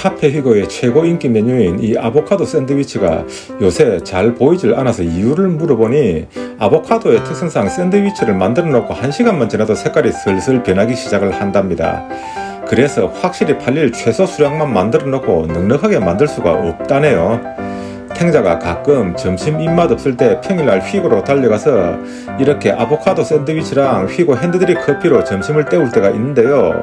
카페 휘거의 최고 인기 메뉴인 이 아보카도 샌드위치가 요새 잘 보이질 않아서 이유를 물어보니 아보카도의 특성상 샌드위치를 만들어 놓고 1시간만 지나도 색깔이 슬슬 변하기 시작을 한답니다. 그래서 확실히 팔릴 최소 수량만 만들어 놓고 넉넉하게 만들 수가 없다네요. 탱자가 가끔 점심 입맛 없을 때 평일날 휘고로 달려가서 이렇게 아보카도 샌드위치랑 휘고 핸드드립 커피로 점심을 때울 때가 있는데요.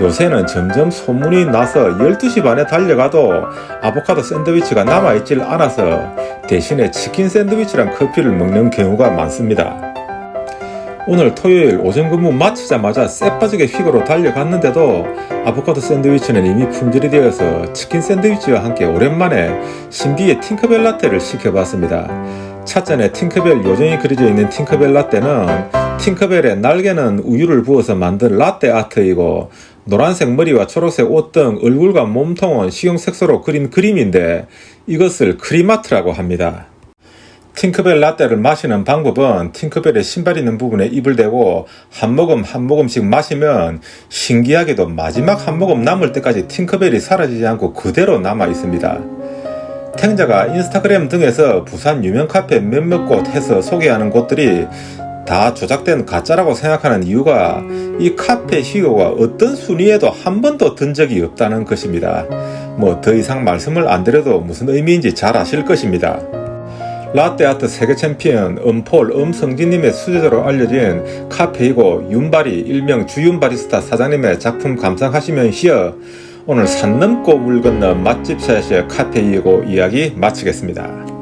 요새는 점점 소문이 나서 12시 반에 달려가도 아보카도 샌드위치가 남아있질 않아서 대신에 치킨 샌드위치랑 커피를 먹는 경우가 많습니다. 오늘 토요일 오전 근무 마치자마자 쎄빠지게 휘거로 달려갔는데도 아보카도 샌드위치는 이미 품절이 되어서 치킨 샌드위치와 함께 오랜만에 신비의 팅커벨 라떼를 시켜봤습니다. 찻잔에 팅커벨 요정이 그려져 있는 팅커벨 라떼는 팅커벨의 날개는 우유를 부어서 만든 라떼 아트이고 노란색 머리와 초록색 옷 등 얼굴과 몸통은 식용 색소로 그린 그림인데 이것을 크리마트라고 합니다. 팅크벨 라떼를 마시는 방법은 팅크벨의 신발 있는 부분에 입을 대고 한 모금 한 모금씩 마시면 신기하게도 마지막 한 모금 남을 때까지 팅크벨이 사라지지 않고 그대로 남아 있습니다. 탱자가 인스타그램 등에서 부산 유명 카페 몇몇 곳 해서 소개하는 곳들이 다 조작된 가짜라고 생각하는 이유가 이 카페 히어가 어떤 순위에도 한 번도 든 적이 없다는 것입니다. 뭐 더 이상 말씀을 안 드려도 무슨 의미인지 잘 아실 것입니다. 라떼아트 세계 챔피언 음폴 음성진님의 수제자로 알려진 카페이고 윤바리 일명 주윤 바리스타 사장님의 작품 감상하시면서 오늘 산 넘고 물 건너 맛집 샷의 카페이고 이야기 마치겠습니다.